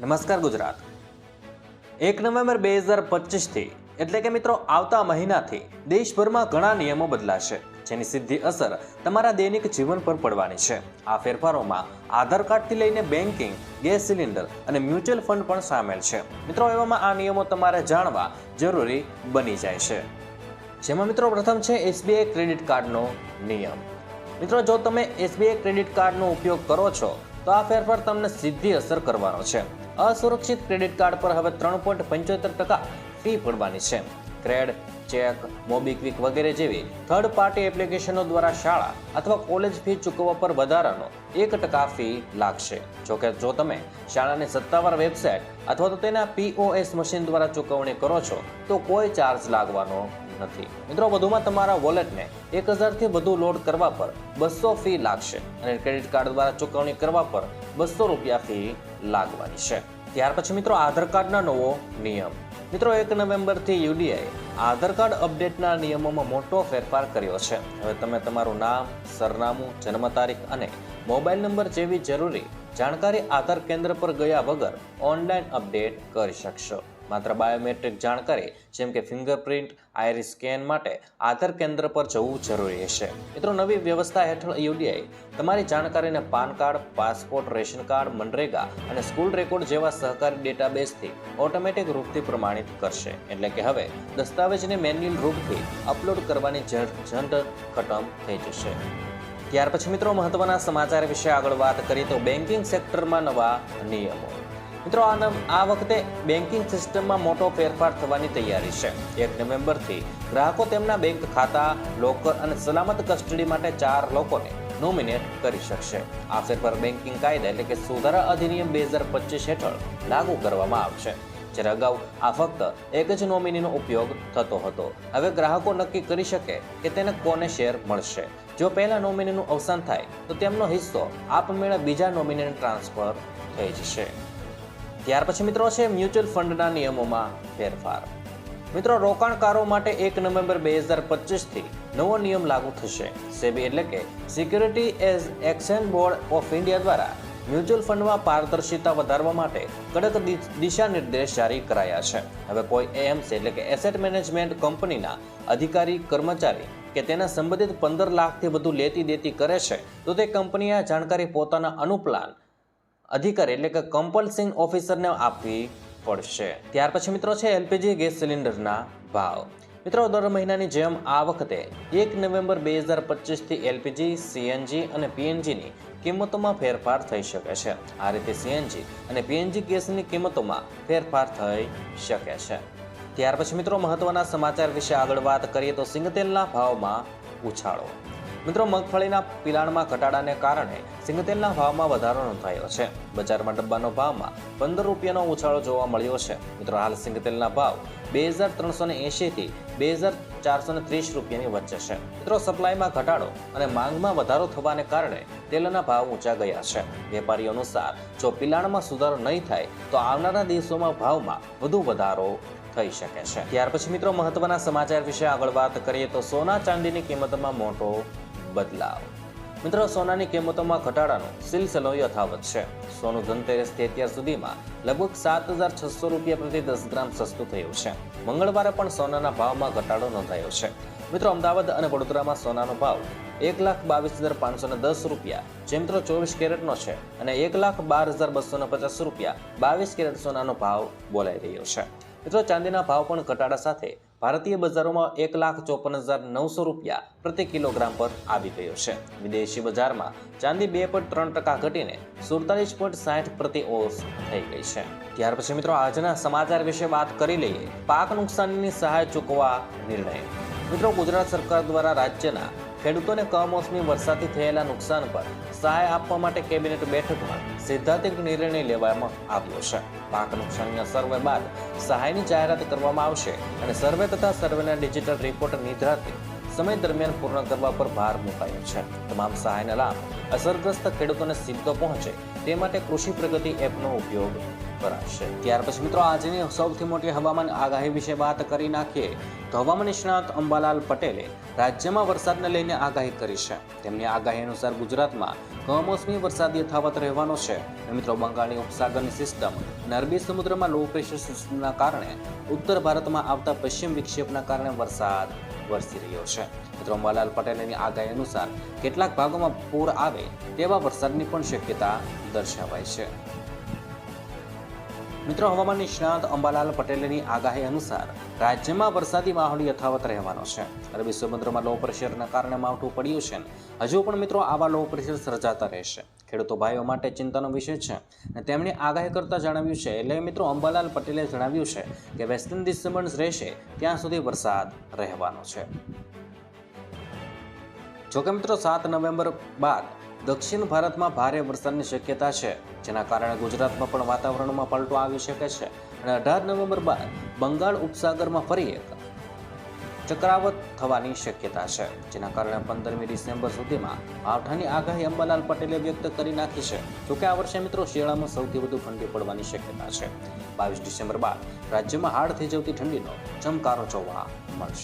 નમસ્કાર ગુજરાત. એક નવેમ્બર બે હજાર પચીસથી, એટલે કે મિત્રો આવતા મહિનાથી, દેશભરમાં ઘણા નિયમો બદલાશે, જેની સીધી અસર તમારા દૈનિક જીવન પર પડવાની છે. આ ફેરફારોમાં આધાર કાર્ડથી લઈને બેન્કિંગ ગેસ સિલિન્ડર અને મ્યુચ્યુઅલ ફંડ પણ સામેલ છે. મિત્રો, એવામાં આ નિયમો તમારે જાણવા જરૂરી બની જાય છે. જેમાં મિત્રો પ્રથમ છે એસબીઆઈ ક્રેડિટ કાર્ડનો નિયમ. મિત્રો, જો તમે એસબીઆઈ ક્રેડિટ કાર્ડનો ઉપયોગ કરો છો, તો આ ફેરફાર તમને સીધી અસર કરવાનો છે. અસુરક્ષિત ક્રેડિટ કાર્ડ પર હવે ત્રણ પોઈન્ટ પંચોતેર ટકા ફી પડવાની છે. ક્રેડ ચેક મોબીક્વિક વગેરે જેવી થર્ડ પાર્ટી એપ્લિકેશનો દ્વારા શાળા અથવા કોલેજ ફી ચૂકવવા પર વધારાનો એક ટકા ફી લાગશે. જોકે જો તમે શાળાની સત્તાવાર વેબસાઇટ અથવા તો તેના પીઓએસ મશીન દ્વારા ચૂકવણી કરો છો, તો કોઈ ચાર્જ લાગવાનો નથી. મિત્રો, વધુમાં તમારા વોલેટને એક હજારથી વધુ લોડ કરવા પર બસો ફી લાગશે અને ક્રેડિટ કાર્ડ દ્વારા ચૂકવણી કરવા પર બસો રૂપિયા ફી લાગવાની છે. ત્યાર પછી મિત્રો, આધાર કાર્ડના નવો નિયમ. મિત્રો, એક નવેમ્બરથી યુડીઆઈ આધાર કાર્ડ અપડેટના નિયમોમાં મોટો ફેરફાર કર્યો છે. હવે તમે તમારું નામ, સરનામું જન્મ તારીખ અને મોબાઈલ નંબર જેવી જરૂરી જાણકારી આધાર કેન્દ્ર પર ગયા વગર ઓનલાઈન અપડેટ કરી શકશો. માત્ર બાયોમેટ્રિક જાણકારી, જેમ કે ફિંગરપ્રિન્ટ આઈરિસ સ્કેન માટે આધાર કેન્દ્ર પર જવું જરૂરી હશે. મિત્રો, નવી વ્યવસ્થા હેઠળ યુડીઆઈ. તમારી જાણકારીને PAN card, passport, ration card, MNREGA અને સ્કૂલ રેકોર્ડ જેવા સહકારી ડેટાબેઝથી ઓટોમેટિક રૂપથી પ્રમાણિત કરશે. એટલે કે હવે દસ્તાવેજને મેન્યુઅલ રૂપથી અપલોડ કરવાની ઝંડ ખતમ થઈ જશે. ત્યાર પછી મિત્રો, મહત્વના સમાચાર વિશે આગળ વાત કરીએ તો બેન્કિંગ સેક્ટરમાં નવા નિયમો. મિત્રો, આ આ વખતે બેન્કિંગ સિસ્ટમમાં મોટો ફેરફાર થવાની તૈયારી છે. એક નવેમ્બરથી ગ્રાહકો તેમના બેંક ખાતા લોકર અને સલામત કસ્ટડી માટે ચાર લોકોને નોમિનેટ કરી શકશે. આ ફેરફાર બેન્કિંગ કાયદા એટલે કે સુધારા અધિનિયમ બે હજાર પચીસ હેઠળ લાગુ કરવામાં આવશે. જ્યારે અગાઉ આ ફક્ત એક જ નોમિનીનો ઉપયોગ થતો હતો. હવે ગ્રાહકો નક્કી કરી શકે કે તેને કોને શેર મળશે. જો પહેલા નોમિનીનું અવસાન થાય, તો તેમનો હિસ્સો આપમેળે બીજા નોમિનીને ટ્રાન્સફર થઈ જશે. ત્યાર પછી મિત્રો છે મ્યુચ્યુઅલ ફંડના નિયમોમાં ફેરફાર. મિત્રો, રોકાણકારો માટે એક નવેમ્બર બે હજાર પચીસથી નવો નિયમ લાગુ થશે. સેબી એટલે કે securities exchange board of India દ્વારા મ્યુચ્યુઅલ ફંડમાં પારદર્શિતા વધારવા માટે કડક દિશા નિર્દેશ જારી કરાયા છે. હવે કોઈ એએમસી એટલે કે એસેટ મેનેજમેન્ટ કંપનીના અધિકારી, કર્મચારી કે તેના સંબંધિત પંદર લાખથી વધુ લેતી દેતી કરે છે, તો તે કંપનીએ આ જાણકારી પોતાના અનુપ્લાન અધિકારી એટલે કે કમ્પલસિંગ ઓફિસરને આપવી પડશે. ત્યાર પછી મિત્રો છે એલપીજી ગેસ સિલિન્ડરના ભાવ. મિત્રો, દર મહિનાની જેમ આ વખતે એક નવેમ્બર બે હજાર પચીસથી એલપીજી સીએનજી અને પીએનજીની કિંમતોમાં ફેરફાર થઈ શકે છે. આ રીતે સીએનજી અને પીએનજી ગેસની કિંમતોમાં ફેરફાર થઈ શકે છે. ત્યાર પછી મિત્રો, મહત્વના સમાચાર વિશે આગળ વાત કરીએ તો સિંગતેલના ભાવમાં ઉછાળો. મિત્રો, મગફળીના પિલાણમાં ઘટાડાને કારણે સિંગતેલના ભાવમાં વધારો નોંધાયો છે. બજારમાં ડબ્બાનો ભાવમાં પંદર રૂપિયાનો ઉછાળો જોવા મળ્યો છે. મિત્રો, હાલ સિંગતેલના ભાવ બે હજાર ત્રણસો ને એંશીથી બે હજાર ચારસો ને ત્રીસ રૂપિયાની વચ્ચે છે. મિત્રો, સપ્લાયમાં ઘટાડો અને માંગમાં વધારો થવાને કારણે તેલના ભાવ ઊંચા ગયા છે. વેપારી અનુસાર, જો પિલાણમાં સુધારો નહીં થાય, તો આવનારા દિવસોમાં ભાવમાં વધુ વધારો થઈ શકે છે. ત્યાર પછી મિત્રો, મહત્વના સમાચાર વિશે આગળ વાત કરીએ તો સોના ચાંદીની કિંમતમાં મોટો બદલાવ. મિત્રો, સોનાની કિંમતોમાં ઘટાડાનો સિલસિલો યથાવત છે. સોનું ધનતેરસથી અત્યાર સુધીમાં લગભગ સાત હજાર છસો રૂપિયા પ્રતિ દસ ગ્રામ સસ્તું થયું છે. મંગળવારે પણ સોનાના ભાવમાં ઘટાડો નોંધાયો છે. મિત્રો, અમદાવાદ અને વડોદરામાં સોનાનો ભાવ એક લાખ બાવીસ હજાર પાંચસો ને દસ રૂપિયા જે મિત્રો ચોવીસ કેરેટનો છે અને એક લાખ બાર હજાર બસો ને પચાસ રૂપિયા બાવીસ કેરેટ સોનાનો ભાવ બોલાઈ રહ્યો છે. મિત્રો, ચાંદીના ભાવ પણ ઘટાડા સાથે ભારતીય બજારોમાં એક લાખ ચોપન હજાર નવસો રૂપિયા પ્રતિ કિલોગ્રામ પર આવી ગયો છે. વિદેશી બજારમાં ચાંદી બે પોઈન્ટ ત્રણ ટકા ઘટીને સુડતાલીસ પોઈન્ટ સાઠ પ્રતિ ઓસ થઈ ગઈ છે. ત્યાર પછી મિત્રો આજના સમાચાર વિશે વાત કરી લઈએ. પાક નુકસાનની સહાય ચૂકવા નિર્ણય. મિત્રો ગુજરાત સરકાર દ્વારા રાજ્યના ખેડૂતોને કમોસમી વરસાદથી થયેલા નુકસાન પર સહાય આપવા માટે કેબિનેટ બેઠકમાં સૈદ્ધાંતિક નિર્ણય લેવામાં આવ્યો છે. પાક નુકસાનના સર્વે બાદ સહાયની જાહેરાત કરવામાં આવશે અને સર્વે તથા સર્વેના ડિજિટલ રિપોર્ટ નિધારથી સમય દરમિયાન પૂર્ણ કરવા પર ભાર મુકાયો છે. તમામ સહાયના લાભ અસરગ્રસ્ત ખેડૂતોને સીધો પહોંચે તે માટે કૃષિ પ્રગતિ એપનો ઉપયોગ કરાશે ત્યાર પછી મિત્રો આજની સૌથી મોટી હવામાન આગાહી વિશે વાત કરી નાખીએ તો હવામાન નિષ્ણાત અંબાલાલ પટેલે રાજ્યમાં વરસાદને લઈને આગાહી કરી છે. તેમની આગાહી અનુસાર ગુજરાતમાં કમોસમી વરસાદ યથાવત રહેવાનો છે. અને મિત્રો, બંગાળની ઉપસાગરની સિસ્ટમ નરબી સમુદ્રમાં લો પ્રેશર સિસ્ટમના કારણે ઉત્તર ભારતમાં આવતા પશ્ચિમ વિક્ષેપના કારણે વરસાદ વરસી રહ્યો છે. મિત્રો, અંબાલાલ પટેલની આગાહી અનુસાર કેટલાક ભાગોમાં પૂર આવે તેવા વરસાદની પણ શક્યતા દર્શાવાય છે. મિત્રો હવામાન નિષ્ણાત અંબાલાલ પટેલની આગાહી અનુસાર રાજ્યમાં વરસાદી માહોલ યથાવત રહેવાનો છે. અરબી સમુદ્રમાં લો પ્રેશરના કારણે માવઠું પડ્યું છે. હજુ પણ મિત્રો, આવા લો પ્રેશર સર્જાતા રહેશે. ખેડૂતો ભાઈઓ માટે ચિંતાનો વિષય છે. અને તેમણે આગાહી કરતા જણાવ્યું છે, એટલે મિત્રો, અંબાલાલ પટેલે જણાવ્યું છે કે વેસ્ટર્ન ડિસ્ટર્બન્સ રહેશે ત્યાં સુધી વરસાદ રહેવાનો છે. જોકે મિત્રો, સાત નવેમ્બર બાદ દક્ષિણ ભારતમાં ભારે વરસાદની શક્યતા છે, જેના કારણે ગુજરાતમાં પણ વાતાવરણમાં પલટો આવી શકે છે અને અઢાર નવેમ્બર બાદ બંગાળ ઉપસાગરમાં ફરી એક ચક્રાવત થવાની શક્યતા છે, જેના કારણે પંદરમી ડિસેમ્બર સુધીમાં માવઠાની આગાહી અંબાલાલ પટેલે વ્યક્ત કરી નાખી છે. જોકે આ વર્ષે મિત્રો શિયાળામાં સૌથી વધુ ઠંડી પડવાની શક્યતા છે. બાવીસ ડિસેમ્બર બાદ રાજ્યમાં હાડ થઈ જતી ઠંડીનો ચમકારો જોવા